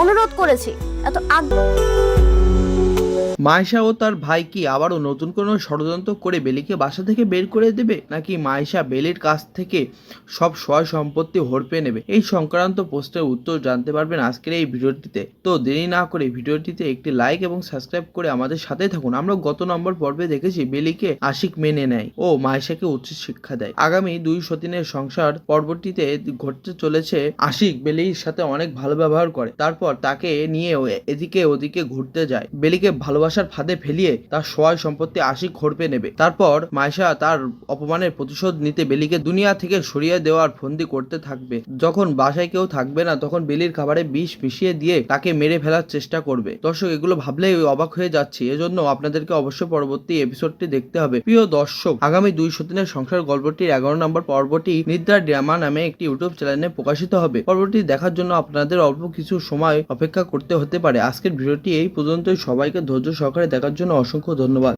অনুরোধ করেছি। এত আগ্রহ মায়েশা ও তার ভাই কি আবারও নতুন কোনো ষড়যন্ত্র করে বেলিকে বাসা থেকে বের করে দেবে? নাকি মায়েশা বেলির কাছ থেকে সব সয় সম্পত্তি হরপে নেবে? এই সংক্রান্ত প্রশ্নের উত্তর জানতে পারবেন আজকের এই ভিডিওটিতে। তো দেরি না করে ভিডিওটিতে একটি লাইক এবং সাবস্ক্রাইব করে আমাদের সাথে থাকুন। আমরা গত নম্বর পর্বে দেখেছি বেলিকে আশিক মেনে নেয় ও মায়েশাকে উচ্চ শিক্ষা দেয়। আগামী দুই সতীনের সংসার পর্বটিতে ঘটতে চলেছে আশিক বেলির সাথে অনেক ভালো ব্যবহার করে। তারপর তাকে নিয়ে এদিকে ওদিকে ঘুরতে যায়। বেলিকে ভালোবাসার ফাঁদে ফেলিয়ে তার সহায় সম্পত্তি আশিক ঘড়পে নেবে। তারপর মাইশা তার অপমানের প্রতিশোধ নিতে বেলিকে দুনিয়া থেকে সরিয়ে দেওয়ার ফন্দি করতে থাকবে। যখন বাসায় কেউ থাকবে না, তখন বেলির খাবারে বিষ মিশিয়ে দিয়ে তাকে মেরে ফেলার চেষ্টা করবে। দর্শক, এগুলো ভাবলেই অবাক হয়ে যাচ্ছি। এজন্য আপনাদেরকে অবশ্যই পরবর্তী এপিসোডটি দেখতে হবে। প্রিয় দর্শক, আগামী দুই সতীনের সংসার গল্পটির এগারো নম্বর পর্বটি নিদ্রা ড্রামা নামে একটি ইউটিউব চ্যানেলে প্রকাশিত হবে। পর্বটি দেখার জন্য আপনাদের অল্প কিছু সময় অপেক্ষা করতে হতে পারে। আজকের ভিডিওটি এই পর্যন্তই। সবাইকে ধৈর্য সহকারে দেখার জন্য অসংখ্য ধন্যবাদ।